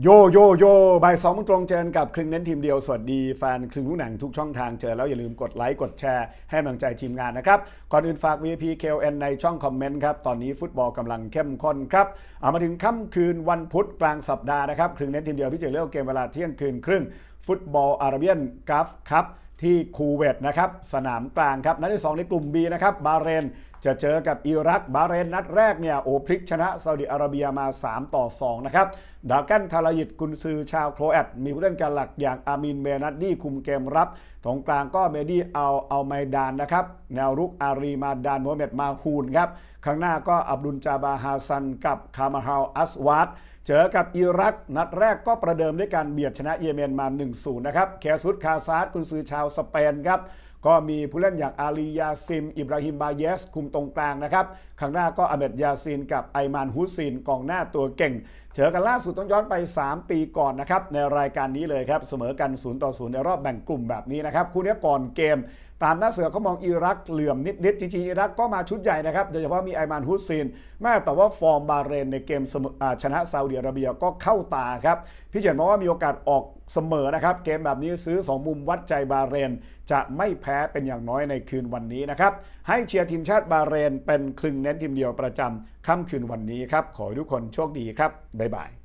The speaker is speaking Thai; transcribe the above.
โยโยโยบ่ายสองตรงเจอกับครึ่งเน้นทีมเดียว สวัสดีแฟนครึ่งรู้หนังทุกช่องทางเจอแล้วอย่าลืมกดไลค์ กดแชร์ ให้กำลังใจทีมงานนะครับ ก่อนอื่นฝาก VP KLN ในช่องคอมเมนต์ครับ ตอนนี้ฟุตบอลกำลังเข้มข้นครับ เอามาถึงค่ำคืนวันพุธกลางสัปดาห์นะครับครึ่งเน้นทีมเดียวพี่เจอเลือกเกมเวลาเที่ยงคืนครึ่ง ฟุตบอลอาราเบียนกัฟครับที่คูเวตนะครับสนามกลางครับนัดที่สองในกลุ่ม B นะครับบาเรน จะเจอกับอิรักบาเรนนัดแรกเนี่ยโอพลิกชนะซาอุดิอาระเบียมา 3 ต่อ 2 นะครับดากันทารายิดกุนซือชาวโครแอตมีผู้เล่นการหลักอย่างอามินเมนัดดี้คุมเกมรับตรงกลางก็เมดี้เอาเอาไมดานนะครับแนวรุกอารีมาดานโมเม็ดมาฮูนครับข้างหน้าก็อับดุลจาบาฮาซันกับคามาฮาลอัสวาดเจอกับอิรัก นัดแรกก็ประเดิมด้วยการเบียดชนะเยเมนมา 1-0 นะครับ แคซุดคาซาดกุนซือชาวสเปนครับ ก็มีผู้เล่นอย่างอาลียาซิม อิบราฮิมบาเยส คุมตรงกลางนะครับ ข้างหน้าก็อเมดยาซินกับไอมานฮุซินกองหน้าตัวเก่ง เจอกันล่าสุดต้องย้อนไป 3 ปีก่อนนะครับในรายการนี้เลยครับ เสมอกัน0ต่อ0ในรอบแบ่งกลุ่มแบบนี้นะครับ คู่นี้ก่อนเกม ตามหน้าเสือเขามองอิรักเหลื่อมนิดๆจริงๆอิรักก็มาชุดใหญ่นะครับโดยเฉพาะมีไอมานฮุสซินแม้แต่ว่าฟอร์มบาเรนในเกมมชนะซาอุดิอาระเบียก็เข้าตาครับพี่เจนมองว่ามีโอกาสออกเสมอนะครับ เกมแบบนี้ซื้อ 2 มุมวัดใจบาเรน จะไม่แพ้เป็นอย่างน้อยในคืนวันนี้นะครับ ให้เชียร์ทีมชาติบาเรนเป็นคลึงเน้นทีมเดียวประจำค่ำคืนวันนี้ครับ ขอให้ทุกคนโชคดีครับ บ๊ายบาย